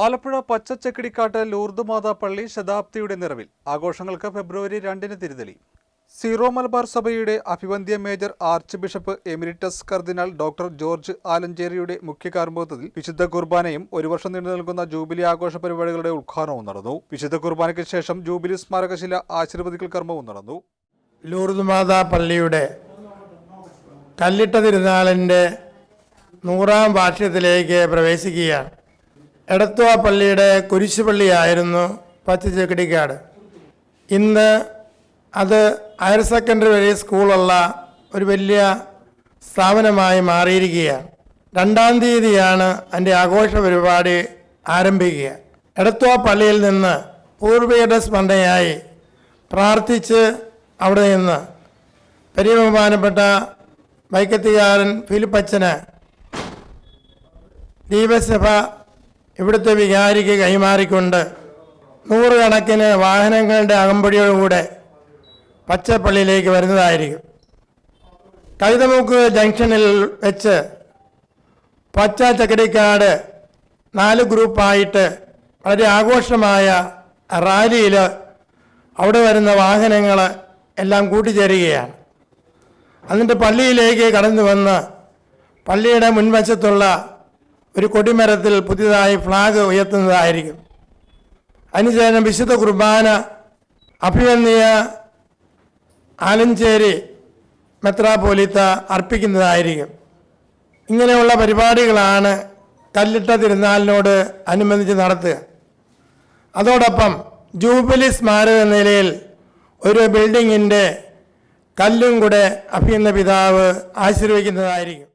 ആലപ്പുഴ പച്ചച്ചക്കിടിക്കാട്ട് ലൂർദുമാതാ പള്ളി ശതാബ്ദിയുടെ നിറവിൽ ആഘോഷങ്ങൾക്ക് ഫെബ്രുവരി രണ്ടിന് തിരിതെളി. സീറോ മലബാർ സഭയുടെ അഭിവന്ദ്യ മേജർ ആർച്ച് ബിഷപ്പ് എമിരിറ്റസ് കർദിനാൾ ഡോക്ടർ ജോർജ് ആലഞ്ചേരിയുടെ മുഖ്യ കാർമ്മികത്വത്തിൽ വിശുദ്ധ കുർബാനയും ഒരു വർഷം നീണ്ടു നിൽക്കുന്ന ജൂബിലി ആഘോഷ പരിപാടികളുടെ ഉദ്ഘാടനവും നടന്നു. വിശുദ്ധ കുർബാനയ്ക്ക് ശേഷം ജൂബിലി സ്മാരകശില ആശീർവദിക്കൽ കർമ്മവും നടന്നു. ലൂർദുമാതാ പള്ളിയുടെ കല്ലിട്ട തിരുനാളിന്റെ നൂറാം വാർഷികത്തിലേക്ക് പ്രവേശിക്കുകയാണ്. എടത്തുവ പള്ളിയുടെ കുരിശുപള്ളിയായിരുന്നു പച്ചച്ചക്കിടിക്കാട്. ഇന്ന് അത് ഹയർ സെക്കൻഡറി വരെ സ്കൂളുള്ള ഒരു വലിയ സ്ഥാപനമായി മാറിയിരിക്കുകയാണ്. രണ്ടാം തീയതിയാണ് അതിന്റെ ആഘോഷ പരിപാടി ആരംഭിക്കുക. എടത്തുവ പള്ളിയിൽ നിന്ന് പൂർവികരുടെ സ്മരണയായി പ്രാർത്ഥിച്ച് അവിടെ നിന്ന് പെരിയ ബഹുമാനപ്പെട്ട വൈക്കത്തുകാരൻ ഫിലിപ്പച്ചന് ദീപസഭ ഇവിടുത്തെ വികാരിക്ക് കൈമാറിക്കൊണ്ട് നൂറുകണക്കിന് വാഹനങ്ങളുടെ അകമ്പടിയോടുകൂടെ പച്ചപ്പള്ളിയിലേക്ക് വരുന്നതായിരിക്കും. കൈതമുക്ക് ജംഗ്ഷനിൽ വെച്ച് പച്ച ചക്കടിക്കാട് നാല് ഗ്രൂപ്പായിട്ട് വളരെ ആഘോഷമായ റാലിയിൽ അവിടെ വരുന്ന വാഹനങ്ങൾ എല്ലാം കൂട്ടിച്ചേരുകയാണ്. എന്നിട്ട് പള്ളിയിലേക്ക് കടന്നു വന്ന് പള്ളിയുടെ മുൻവശത്തുള്ള ഒരു കൊടിമരത്തിൽ പുതിയതായി ഫ്ലാഗ് ഉയർത്തുന്നതായിരിക്കും. അതിനുശേഷം വിശുദ്ധ കുർബാന അഭിവന്യ ആലഞ്ചേരി മെത്രാപോലിത്ത അർപ്പിക്കുന്നതായിരിക്കും. ഇങ്ങനെയുള്ള പരിപാടികളാണ് കല്ലിട്ട തിരുനാളിനോട് അനുബന്ധിച്ച് നടത്തുക. അതോടൊപ്പം ജൂബിലി സ്മാരക നിലയിൽ ഒരു ബിൽഡിങ്ങിന്റെ കല്ലും കൂടെ അഭിയുന്ന പിതാവ് ആശീർവദിക്കുന്നതായിരിക്കും.